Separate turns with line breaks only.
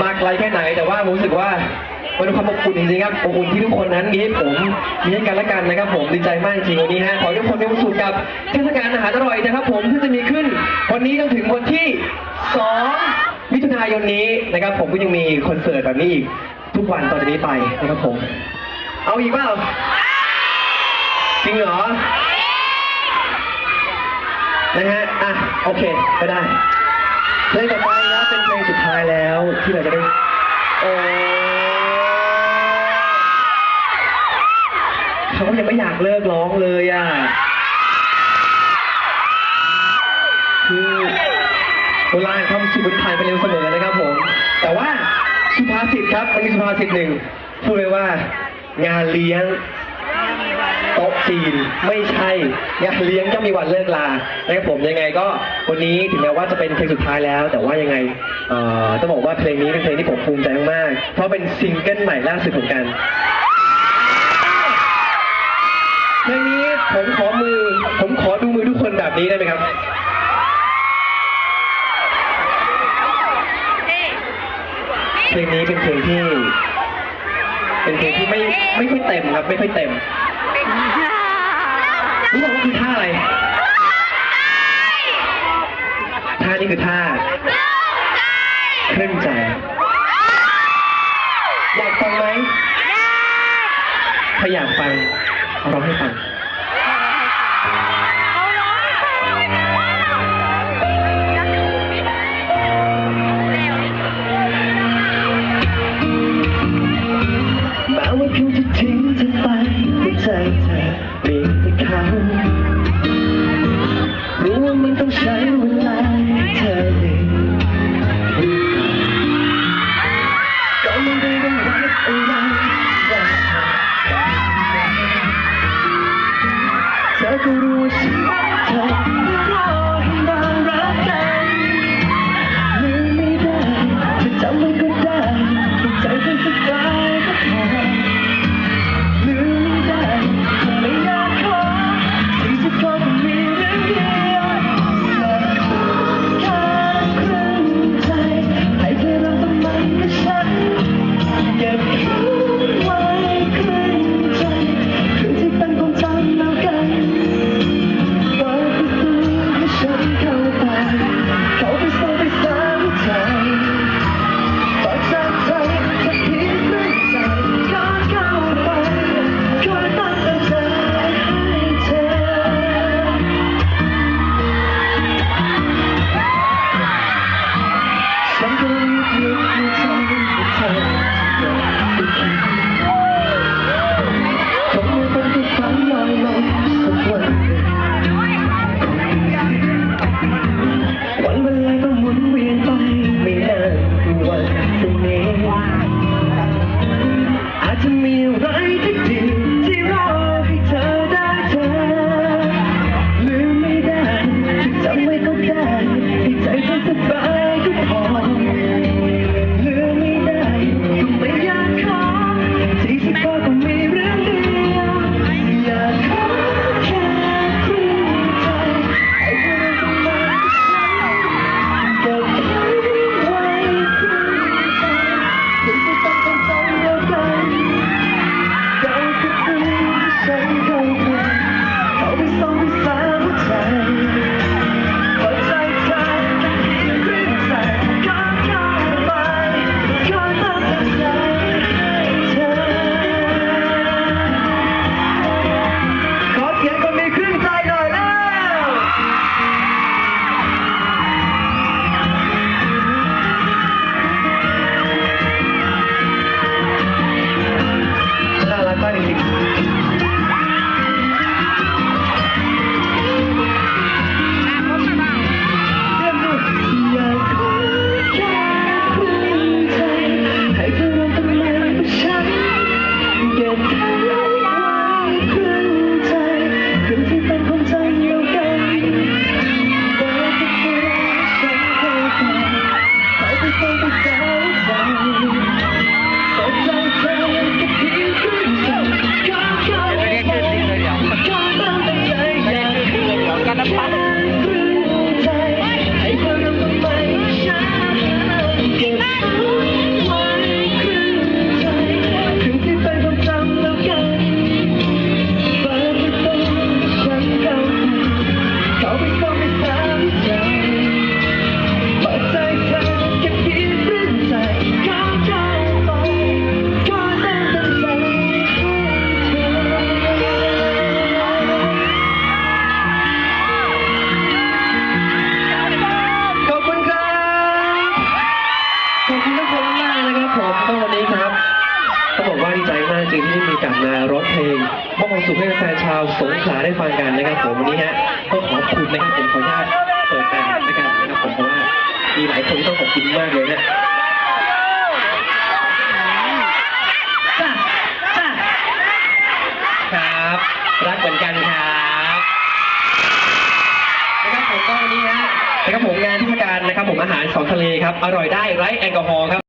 มาไกลแค่ไหน แต่ว่าผมรู้สึกว่ามันเป็นความอบอุ่นจริงๆครับอบอุ่นที่ทุกคนนั้นมีให้ผมมีให้กันและกันนะครับ ผมดีใจมากจริงวันนี้ฮะขอให้ทุกคนมีความสุขกับเทศกาลอาหารอร่อยนะครับ ผมที่จะมีขึ้น วันนี้จนถึงวันที่ 2 มิถุนายนนี้นะครับ ผมก็ยังมีคอนเสิร์ตแบบนี้อีกทุกวันต่อจากนี้ไปนะครับผม เอาอีกเปล่าจริงเหรอนะฮะอะโอเคก็ได้ เพลงต่อไปครับเป็นเพลงสุดท้ายแล้วที่เราจะได้โอ้เขายังไม่อยากเลิกร้องเลยอะคือโบราณคำสุบผ่านไปเร็วเสมอนะครับผม แต่ว่าสุภาษิตครับมันมีสุภาษิตหนึ่งพูดเลยว่างานเลี้ยง โต๊ะจีนไม่ใช่งานเลี้ยงต้องมีวันเลิกลานะครับผมยังไงก็วันนี้ถึงแม้ว่าจะเป็นเพลงสุดท้ายแล้ว แต่ว่ายังไงเอ่อต้องบอกว่าเพลงนี้เป็นเพลงที่ผมภูมิใจมากๆเพราะเป็นซิงเกิลใหม่ล่าสุดของกันเพลงนี้ผมขอมือ ผมขอดูมือทุกคนแบบนี้ได้ไหมครับเพลงนี้เป็นเพลงที่ เป็นเพลงที่ไม่ไม่ค่อยเต็มครับ ไม่ค่อยเต็ม รู้บอกว่าคือท่าอะไร ท่านี้คือท่าเคลื่อนใจ อยากฟังไหม ถ้าอยากฟังเอาร้องให้ฟัง แต่เข ng pasta. ความสุขให้แฟนๆชาวสงขลาได้ฟังกันนะครับ ผมวันนี้ฮะต้องขอบคุณนะครับผมขออนุญาตเปิดอ่านด้วยกันนะครับผมเพราะว่ามีหลายคนที่ต้องขอบคุณมากเลยนะจ้าจ้าครับรักเหมือนกันครับนะครับผมก็วันนี้ฮะนะครับผมงานเทศกาลนะครับผมอาหารสองทะเลครับ อร่อยได้ไร้แอลกอฮอล์ครับ